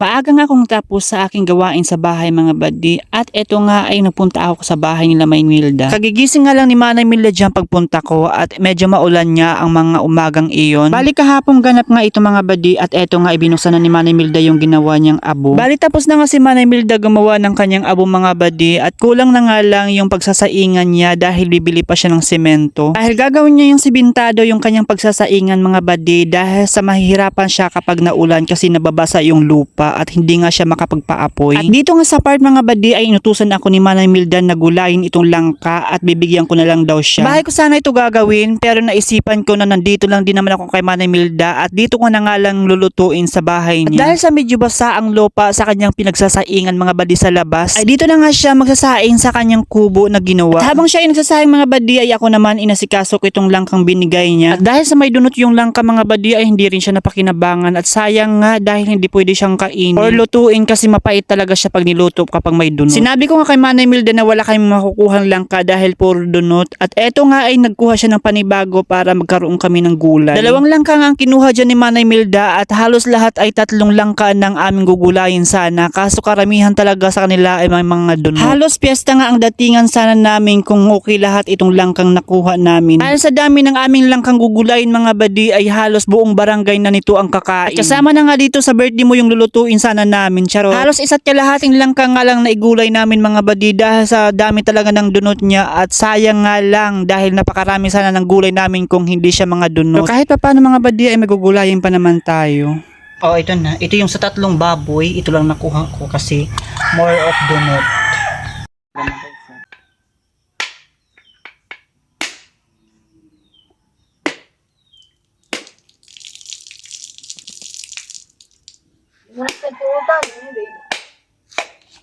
Maaga nga akong tapos sa aking gawain sa bahay mga badi at eto nga ay nagpunta ako sa bahay nila Maynilda. Kagigising nga lang ni Manay Milda dyan pagpunta ko at medyo maulan nga ang mga umagang iyon. Bali kahapon ganap nga ito mga badi at eto nga ibinuksan na ni Manay Milda yung ginawa niyang abo. Bali tapos na nga si Manay Milda gumawa ng kanyang abo mga badi at kulang na nga lang yung pagsasaingan niya dahil bibili pa siya ng semento. Dahil gagawin niya yung sibintado yung kanyang pagsasaingan mga badi dahil sa mahihirapan siya kapag naulan kasi nababasa yung lupa at hindi nga siya makapagpaapoy. At dito nga sa part mga badi ay inutusan ako ni Manay Mildan na gulayin itong langka at bibigyan ko na lang daw siya. Bahay ko sana ito gagawin pero naisipan ko na nandito lang din naman ako kay Manay Milda at dito ko na nga lang lulutuin sa bahay niya. At dahil sa medyo basa ang lupa sa kanyang pinagsasaingan mga badi sa labas, ay dito na nga siya magsasaing sa kanyang kubo na ginawa. At habang siya ay nagsasaing mga badi ay ako naman inasikaso ko itong langkang binigay niya. At dahil sa may dunot yung langka mga badi ay hindi rin siya napakinabangan at sayang nga dahil hindi pwede siyang kainin or lutuin kasi mapait talaga siya pag niluto kapag may dunot. Sinabi ko nga kay Manay Milda na wala kayong makukuhang langka dahil puro dunot at eto nga ay nagkuha siya ng panibago para magkaroon kami ng gulay. Dalawang langka nga ang kinuha dyan ni Manay Milda at halos lahat ay tatlong langka ng aming gugulayin sana kaso karamihan talaga sa kanila ay may mga dunot. Halos piyesta nga ang datingan sana namin kung okay lahat itong langkang nakuha namin. Dahil sa dami ng aming langkang gugulayin mga badi ay halos buong barangay na nito ang kakain. At kasama na nga dito sa birthday mo yung lulutuin sana namin, charo. Halos isa't kalahating langka nga lang na igulay namin mga badi dahil sa dami talaga ng dunot niya at sayang nga lang dahil napakarami sana ng gulay namin kung hindi siya mga dunot. Pero kahit pa paano mga badi ay magugulayin pa naman tayo. Oh, ito na. Ito yung sa tatlong baboy. Ito lang nakuha ko kasi more of donut.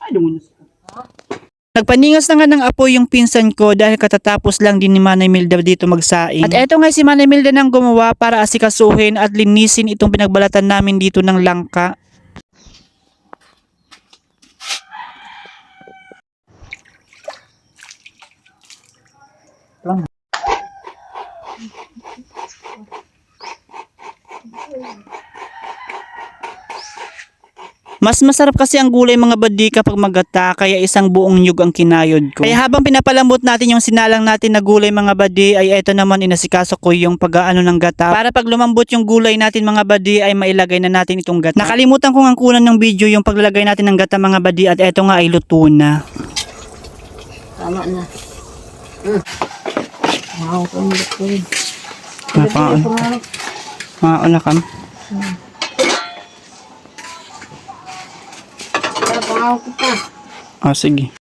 Ay, dumunos. Nagpaningas na nga ng apoy yung pinsan ko dahil katatapos lang din ni Manay Milda dito magsaing. At eto nga si Manay Milda nang gumawa para asikasuhin at linisin itong pinagbalatan namin dito ng langka. Mas masarap kasi ang gulay mga badi kapag magata kaya isang buong nyug ang kinayod ko. Kaya habang pinapalambot natin yung sinalang natin na gulay mga badi ay eto naman inasikaso ko yung pag-aano ng gata. Para pag lumambot yung gulay natin mga badi ay mailagay na natin itong gata. Nakalimutan ko nga kunan ng video yung paglalagay natin ng gata mga badi at eto nga ay luto na. Tama na. Hmm. Wow, ko rin. Mapaon. Pumulot. Mauna kam. Kaya Ah, segui.